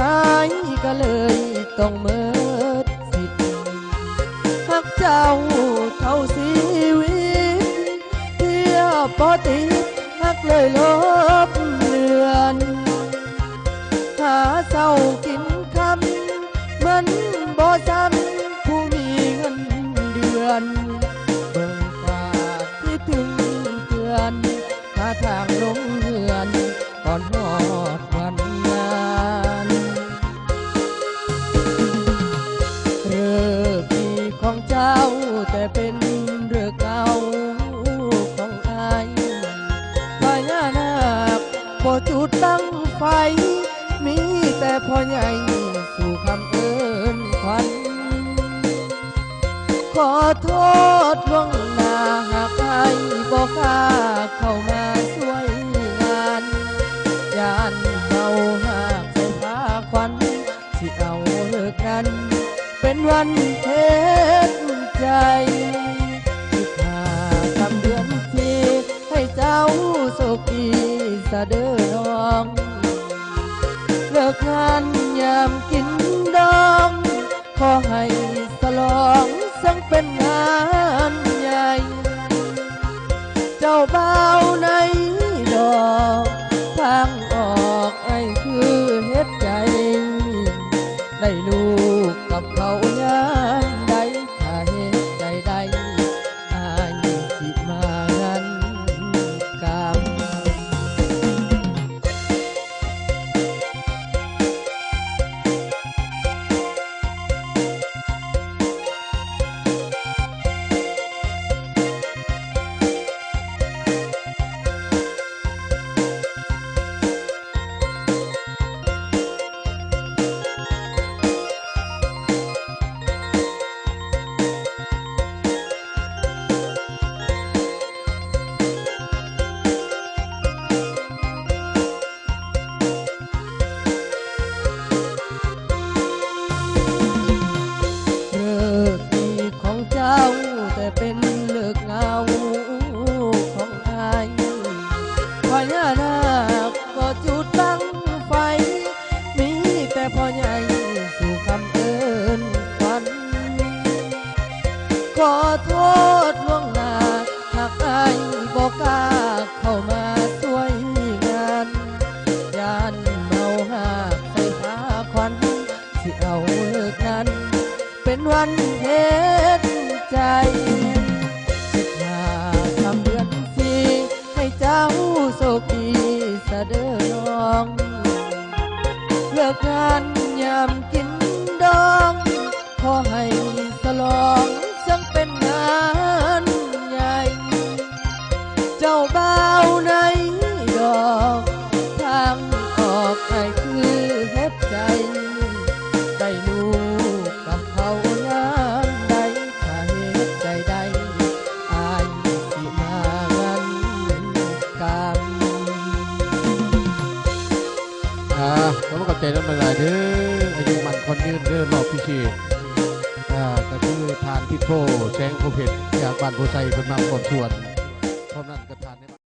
ออายก็เลยต้องเมิดสิทธิ์หักเจ้าเท่าชีวิตเที่ยวปอติดหักเลยลบเลือน หาเศร้ากินคำมันบ่ซ้ำผู้มีเงินเดือนเบิ่งฝากที่ถึงเตือนหาทางลงเหือนก่อนหอด ของเจ้า แต่เป็นเรือเก่าของอายพญานาคบ่จุดตั้งไฟ มีแต่พ่อใหญ่สู่คำเอิญควันขอโทษล่วงหน้าหากใครบอกกล้าเข้ามาช่วยงานยานเมาหากใส่ผ้าควันสิเอาเลิกกัน เป็นวันเทศใจสิบห้าคำเดือนทีให้เจ้าโชคดีสะเด้อน้อง เลิกงานยามกินดอง ขอให้สลองสังเป็นงานใหญ่ เจ้าบ่าว ญานาคก็จุดตั้งไฟ มีแต่พ่อใหญ่สู่คำเอิญควัน ขอโทษล่วงหน้าหากอายบอกกา องขอให้สลองจังเป็นงานใหญ่ เจ้าบ่าวในดอกทางออกไอ้คือเฮ็ดใจได้ลูกกับเขายามใดถ้าเฮ็ดใจใดอายสิมางันกรรมอ่าก็มากับใจน้ำมันหลายเด้อ อรอบพิชิตอ่าก็คือทานพิโพแสงโคเพชรจากบ้านโพไซเป็นมาก่อนชวน